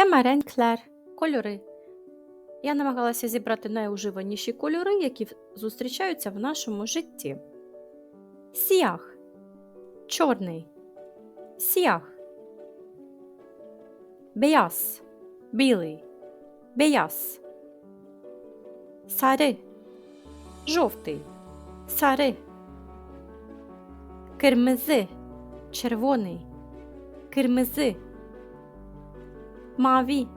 Ja, ренклер, кольори. Я намагалася зібрати найуживаніші кольори, які зустрічаються в нашому житті. Сіях. Чорний. Сіях. Беяс. Білий. Беяс. Сари. Жовтий. Сари. Кирмизи. Червоний. Кирмизи. Маві.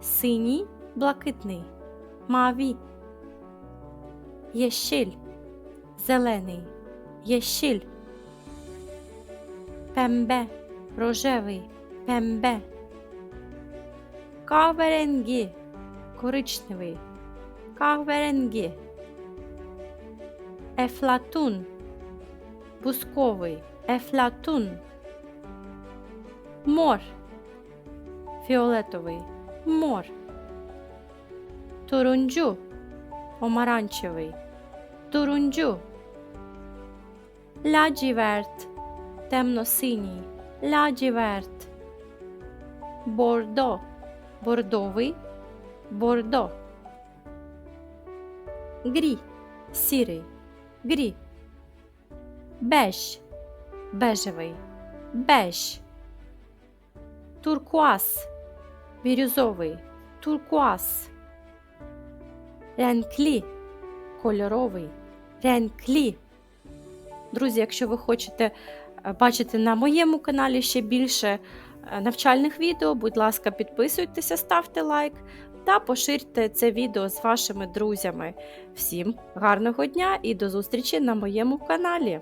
Синій, блакитний. Маві. Єщиль. Зелений. Єщиль. Пембе. Рожевий. Пембе. Каверенгі. Коричневий. Каверенгі. Ефлатун. Бусковий. Ефлатун. Мор. Фіолетовий. Мор. Турунджу. Помаранчевий. Турунджу. Ладжіверт. Темно-синій. Ладжіверт. Бордо. Бордовий. Бордо. Грі. Сірий. Грі. Беж. Бежевий. Беж. Туркуаз. Бірюзовий. Туркуаз. Ренклі. Кольоровий. Ренклі. Друзі, якщо ви хочете е, бачити на моєму каналі ще більше е, навчальних відео, будь ласка, підписуйтеся, ставте лайк та поширте це відео з вашими друзями. Всім гарного дня і до зустрічі на моєму каналі!